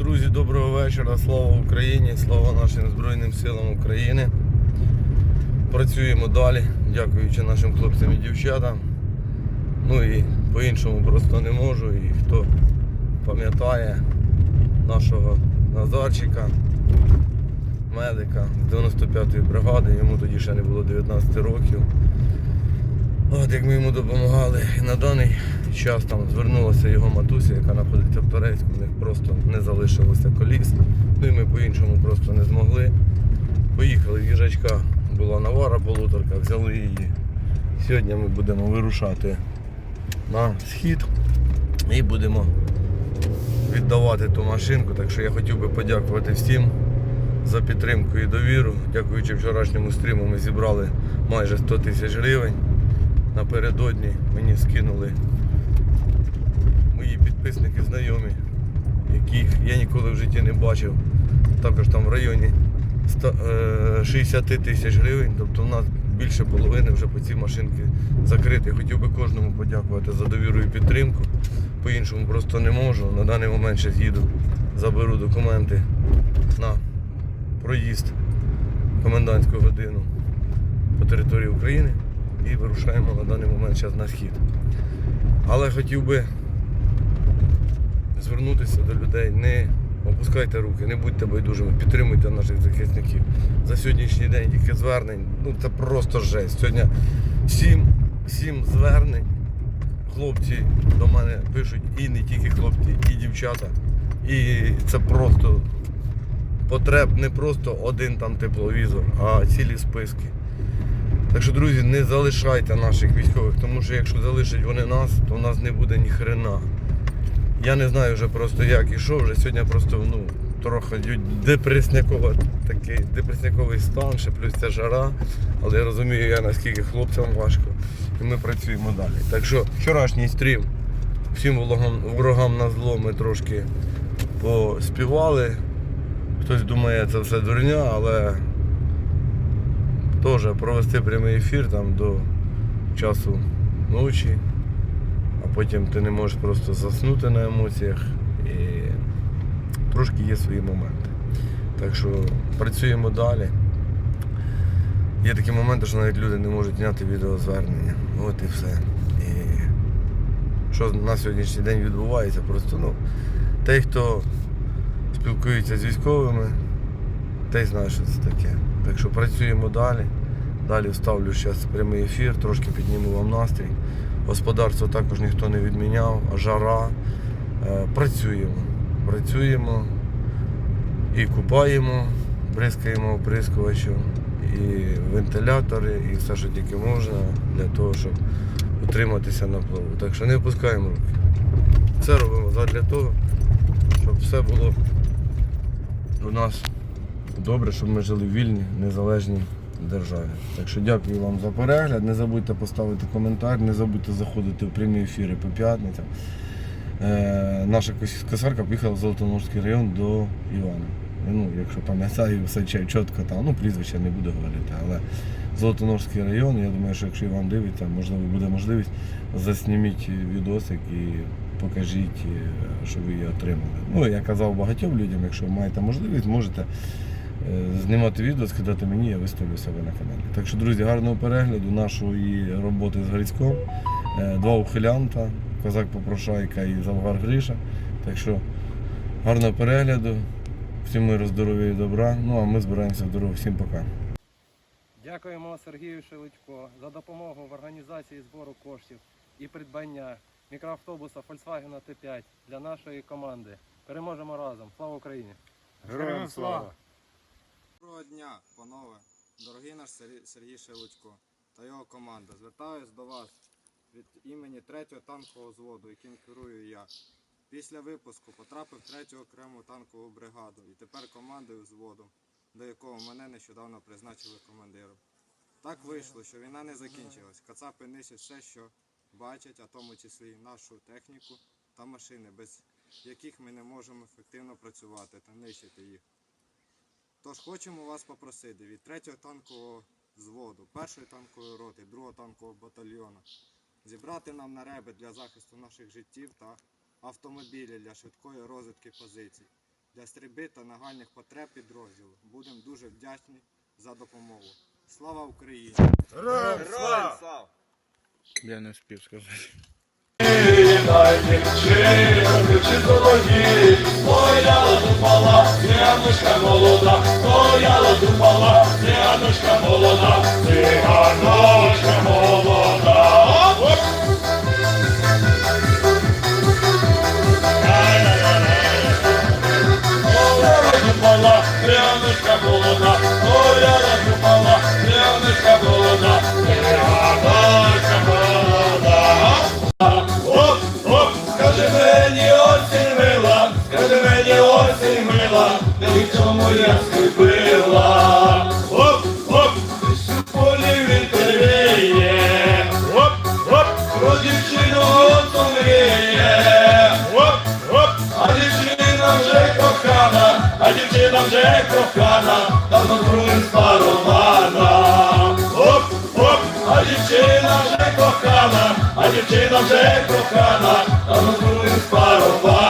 Друзі, доброго вечора. Слава Україні, слава нашим Збройним силам України. Працюємо далі, дякуючи нашим хлопцям і дівчатам. Ну і по-іншому просто не можу. І хто пам'ятає нашого Назарчика, медика з 95-ї бригади, йому тоді ще не було 19 років. От як ми йому допомагали. На даний час там звернулася його матуся, яка знаходиться в Турецьку, в них просто не залишилося коліс. Ну і ми по-іншому просто не змогли. Поїхали, їжачка була навара полуторка, взяли її. Сьогодні ми будемо вирушати на схід і будемо віддавати ту машинку. Так що я хотів би подякувати всім за підтримку і довіру. Дякуючи вчорашньому стріму, ми зібрали майже 100 тисяч гривень. Напередодні мені скинули мої підписники, знайомі, яких я ніколи в житті не бачив. Також там в районі 100, е, 60 тисяч гривень, тобто в нас більше половини вже по цій машинці закрити. Хотів би кожному подякувати за довіру і підтримку. По-іншому просто не можу. На даний момент ще з'їду, заберу документи на проїзд комендантську годину по території України і вирушаємо на даний момент зараз на схід. Але хотів би звернутися до людей, не опускайте руки, не будьте байдужими, підтримуйте наших захисників. За сьогоднішній день тільки звернень, ну це просто жесть. Сьогодні сім, сім звернень. Хлопці до мене пишуть і не тільки хлопці, і дівчата. І це просто потреб не просто один там тепловізор, а цілі списки. Так що, друзі, не залишайте наших військових, тому що якщо залишать вони нас, то в нас не буде ні хрена. Я не знаю вже просто як і що, вже сьогодні просто ну, трохи депреснякова, такий депресняковий стан, ще плюс ця жара. Але я розумію, я наскільки хлопцям важко. І ми працюємо далі. Так що вчорашній стрім всім ворогам, ворогам на зло ми трошки поспівали. Хтось думає, це все дурня, але теж провести прямий ефір там до часу ночі, а потім ти не можеш просто заснути на емоціях і трошки є свої моменти. Так що працюємо далі. Є такі моменти, що навіть люди не можуть зняти відеозвернення. От і все. І що на сьогоднішній день відбувається, просто ну, той, хто спілкується з військовими, той знає, що це таке. Так що працюємо далі. Далі вставлю зараз прямий ефір, трошки підніму вам настрій. Господарство також ніхто не відміняв, жара. Е, Працюємо. Працюємо і купаємо, бризкаємо оприскувачем, і вентилятори, і все, що тільки можна для того, щоб утриматися на плаву. Так що не опускаємо руки. Це робимо задля того, щоб все було у нас добре, щоб ми жили в вільній, незалежній державі. Так що дякую вам за перегляд. Не забудьте поставити коментар, не забудьте заходити в прямі ефіри по п'ятницям. Е, наша косарка поїхала в Золотоножський район до Івана. Ну, якщо пам'ятаю, все чітко там, ну прізвище не буду говорити, але Золотоножський район, я думаю, що якщо Іван дивиться, можливо буде можливість, засніміть відосик і покажіть, е, що ви її отримали. Ну, я казав багатьом людям, якщо маєте можливість, можете знімати відео, скидати мені, я виставлю себе на каналі. Так що, друзі, гарного перегляду нашої роботи з Грицьком. Е, Два ухилянта, козак Попрошайка і Завгар Гриша. Так що гарного перегляду, всім миру, здоров'я і добра. Ну а ми збираємося в дорогу. Всім пока. Дякуємо Сергію Шелудько за допомогу в організації збору коштів і придбання мікроавтобуса Volkswagen T5 для нашої команди. Переможемо разом. Слава Україні! Героям слава! Доброго дня, панове, дорогий наш Сергій- Шелудько та його команда. Звертаюсь до вас від імені 3-го танкового взводу, яким керую я. Після випуску потрапив в 3-ю окрему танкову бригаду і тепер командую взводом, до якого мене нещодавно призначили командиром. Так вийшло, що війна не закінчилась. Кацапи нищать все, що бачать, а тому числі нашу техніку та машини, без яких ми не можемо ефективно працювати та нищити їх. Тож хочемо вас попросити від 3-го танкового взводу, 1-ї танкової роти, 2-го танкового батальйону зібрати нам нареби для захисту наших життів та автомобілі для швидкої розвідки позицій. для стрільби та нагальних потреб підрозділу. Будемо дуже вдячні за допомогу. Слава Україні! Я не встиг сказати. Пряночка молода, моя розумала, пряночка молода, пряночка молода. Оп, оп, скажи мені осінь мила, скажи мені осінь мила, чому я скрипила. Оп, оп, у полі вітер оп, оп, про дівчину мріє, оп, оп, а дівчина вже кохана, а дівчина вже кохана, давно другим спарована. Оп, оп, а дівчина вже кохана, а дівчина вже кохана, давно другим спарована.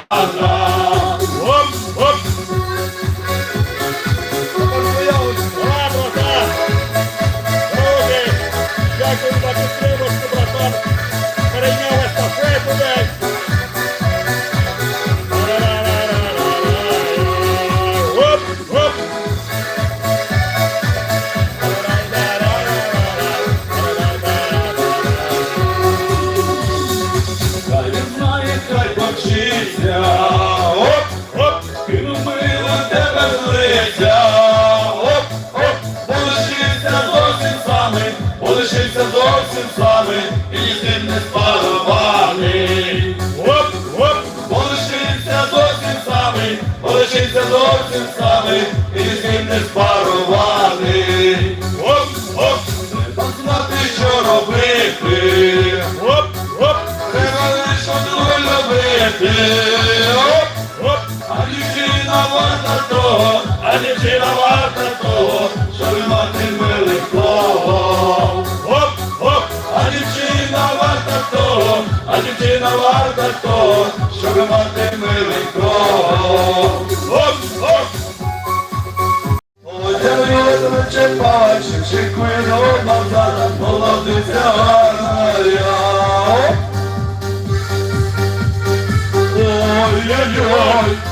Самий, полишився зовсім самий, і з ним не спарований. Оп, оп, треба знати, що робити. Оп, оп, треба лише одного любити. Оп, оп, а дівчина варта того, а дівчина варта того, щоб мати милих того. Оп, оп, а дівчина варта того, а дівчина варта того, щоб мати я не чіпай, чекує до базара, молодиця гарна я. Ой-ой-ой.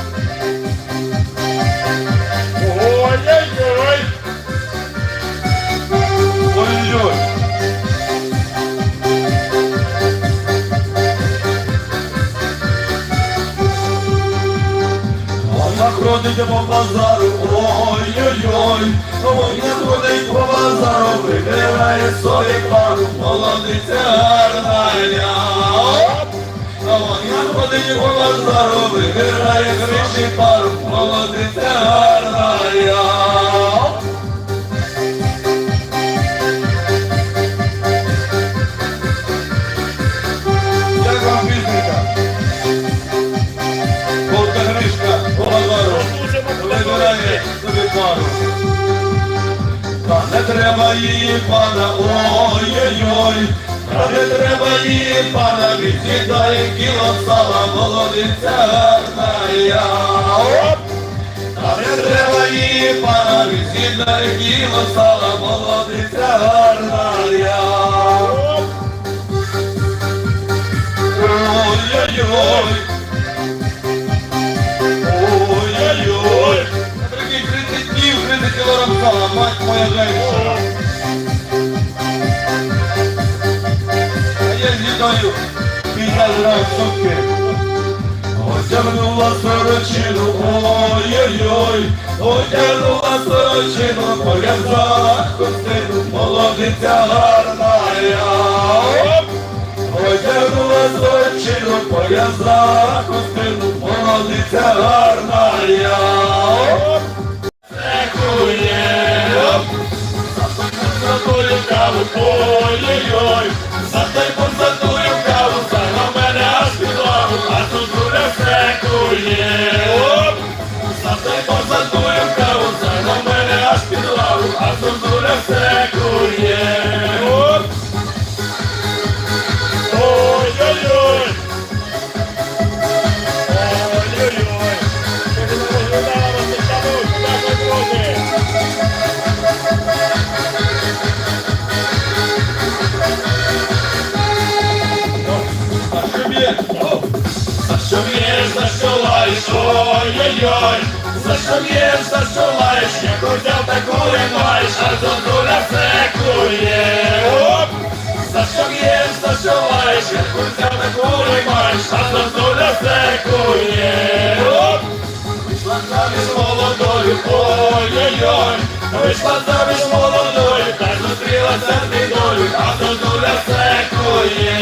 Ходить по базару, ой-ой-ой, вона ходить по базару, вибирає собі пару, молодиця гарна я. Вона ходить по базару, вибирає гріші пару, молодиця гарна треба її пана, ой-ой-ой, та не треба її пана, відсідає кіло сала, молодиця гарна я. Та не треба її пана, відсідає кіло сала, молодиця гарна я. Ой-ой-ой. Ой-ой-ой. Прикинь, 30 днів, 30 кілограм сала, мать моя женщина. 50 сумки. Одягнула сорочину, ой-ой-ой, одягнула сорочину, пов'язала хустину, молодиця гарна я. Одягнула сорочину, пов'язала хустину, а культура все кує. Ой-ой-ой. Ой-ой-ой. А що б'єш, за що лаєш, ой-ой-ой за що б'єш, за що лаєш, як взяв таку маєш, а зозуля секує. Оп! За що б'єш, за що лаєш, як взяв таку маєш, а зозуля секує. Оп! Вийшла заміж молодою, ой-ой-ой, вийшла заміж молодою, та зустрілася з бідою, а зозуля секує. Оп!